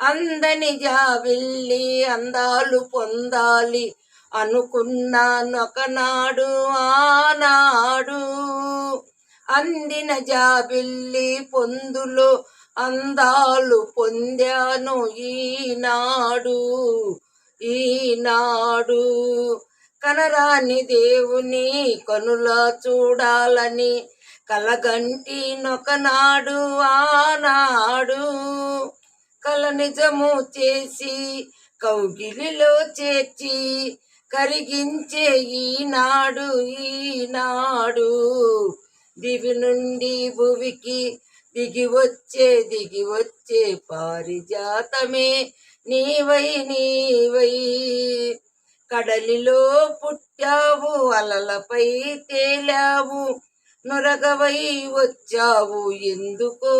అందని జాబిల్లి అందాలు పొందాలి. అనుకున్నానొకనాడు ఆనాడు అందిన జాబిల్లి పొందులో అందాలు పొందాను ఈనాడు ఈనాడు. కనరాని దేవుని కనులా చూడాలని కలగంటి నొకనాడు ఆనాడు. కల నిజము చేసి కౌగిలిలో చేర్చి కరిగించే ఈనాడు ఈనాడు. దివి నుండి భువికి దిగి వచ్చే దిగి వచ్చే పారిజాతమే నీవై నీవై. కడలిలో పుట్టావు అలలపై తేలావు నురగవై వచ్చావు ఎందుకో?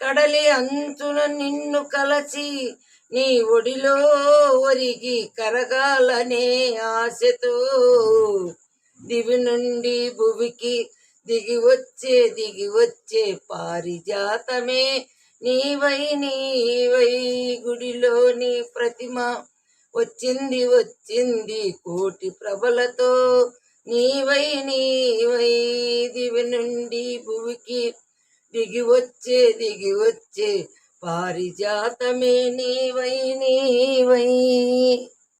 కడలి అంచున నిన్ను కలసి నీ ఒడిలో ఒరిగి కరగాలనే ఆశతో దివి నుండి భువికి దిగి వచ్చే దిగి వచ్చే పారిజాతమే నీవై నీవై గుడిలోని ప్రతిమ. వచ్చింది వచ్చింది కోటి ప్రభలతో నీవై నీవై దివి నుండి దిగి వచ్చే దిగి వచ్చే పారిజాతమే నీవై నీవై.